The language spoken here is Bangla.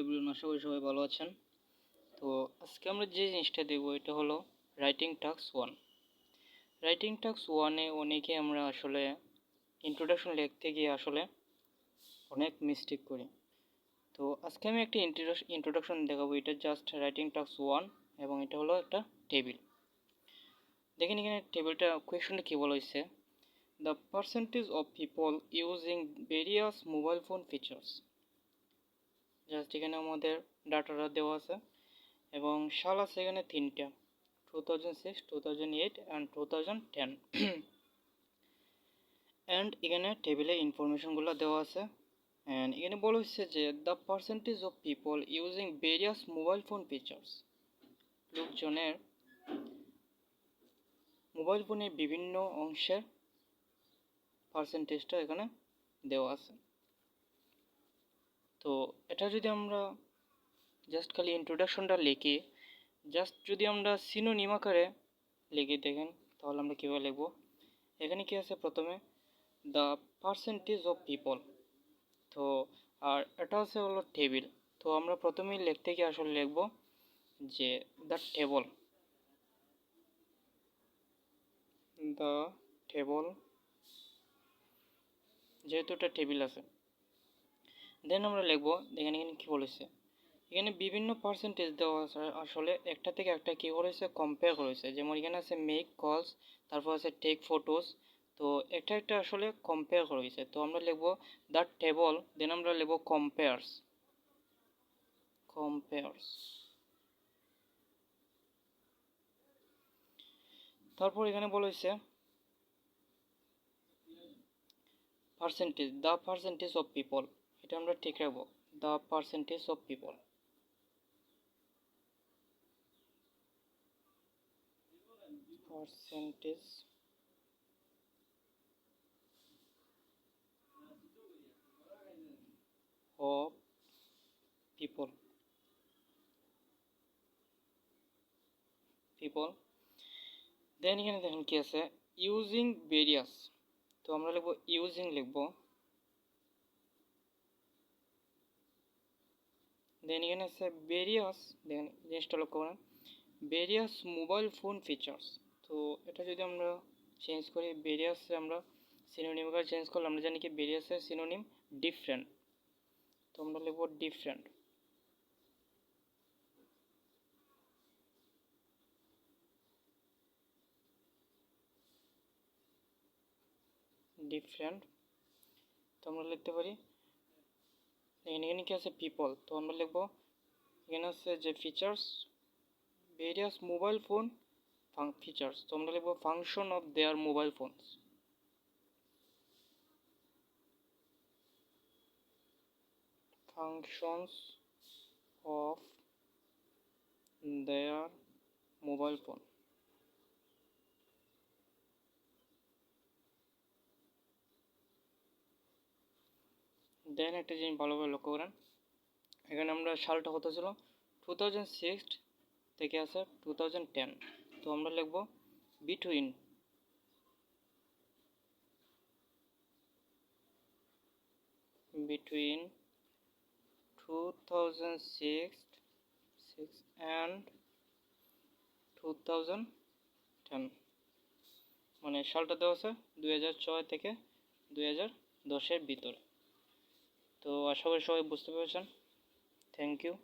এভরিওয়ান আশা করি সবাই ভালো আছেন। তো আজকে আমরা যে জিনিসটা দেবো এটা হলো writing tasks one writing tasks ওয়ানে অনেকে আমরা আসলে ইন্ট্রোডাকশন লিখতে গিয়ে আসলে অনেক মিস্টেক করি। তো আজকে আমি একটা ইন্ট্রোডাকশন দেখাবো, এটা জাস্ট রাইটিং টাক্স ওয়ান এবং এটা হলো একটা টেবিল দেখেন এখানে টেবিলটা কোয়েশনটা কী বলা হয়েছে? The percentage of people using various mobile phone features just এখানে আমাদের ডাটাটা দেওয়া আছে। এবং সাল আছে এখানে তিনটা। Two thousand six two thousand eight and two thousand ten and এখানে টেবিলে ইনফরমেশনগুলো দেওয়া আছে। অ্যান্ড এখানে বলা হচ্ছে যে the percentage of people using various mobile phone features লোকজনের মোবাইল ফোনের বিভিন্ন অংশের পার্সেন্টেজটা এখানে দেওয়া আছে। তো এটা যদি আমরা জাস্ট খালি ইন্ট্রোডাকশনটা লিখি জাস্ট যদি আমরা সিনোনিম আকারে লিখে দেখেন, তাহলে আমরা কীভাবে লিখব? এখানে কি আছে প্রথমে? দ্য পার্সেন্টেজ অফ পিপল তো আর এটা হচ্ছে হলো টেবিল তো আমরা প্রথমেই লিখতে গিয়ে আসলে লিখব যে দ্য টেবল দ্য টেবল যেহেতু এটা টেবিল আছে। দেন আমরা লিখব, দেখেন এখানে কী বলেছে? এখানে বিভিন্ন পার্সেন্টেজ দেওয়া আছে, আসলে একটা থেকে একটা কী করেছে কম্পেয়ার করেছে। যেমন এখানে আছে মেক কলস তারপর আছে টেক ফটোস তো একটা একটা আসলে কম্পেয়ার করেছে। তো আমরা লিখব দ্য টেবল দেন আমরা লিখব কম্পেয়ার্স কম্পেয়ার্স তারপর এখানে বলেছে percentage the percentage of people এটা আমরা ঠিক রাখব। The percentage of people percentage of people people then এখানে দেখেন কি আছে? ইউজিং ভেরিয়াস তো আমরা লিখব ইউজিং লিখব। দেন এখানে আছে ভেরিয়াস দেখেন জিনিসটা লক্ষ্য করেন ভেরিয়াস মোবাইল ফোন ফিচার্স তো এটা যদি আমরা চেঞ্জ করি ভেরিয়াসে আমরা সিনোনিম করে চেঞ্জ করলে আমরা জানি কি ভেরিয়াসের সিনোনিম ডিফারেন্ট তো আমরা লিখব ডিফারেন্ট ডিফারেন্ট তো আমরা লিখতে পারি এখানে কি আছে পিপল তো আমরা লিখব, এখানে আছে যে features various mobile phone features তো আমরা লিখব function of their mobile phones functions of their mobile phone. Then একটা জিনিস ভালোভাবে লক্ষ্য করেন। এখানে আমরা সালটা কত ছিল? টু থাউজেন্ড সিক্স থেকে আছে টু থাউজেন্ড টেন তো আমরা লিখব বিটুইন between 2006 6 and 2010 মানে সালটা দেওয়া আছে দুই হাজার ছয় থেকে দুই হাজার দশের ভিতরে। তো আশা করি সবাই বুঝতে পেরেছেন। Thank you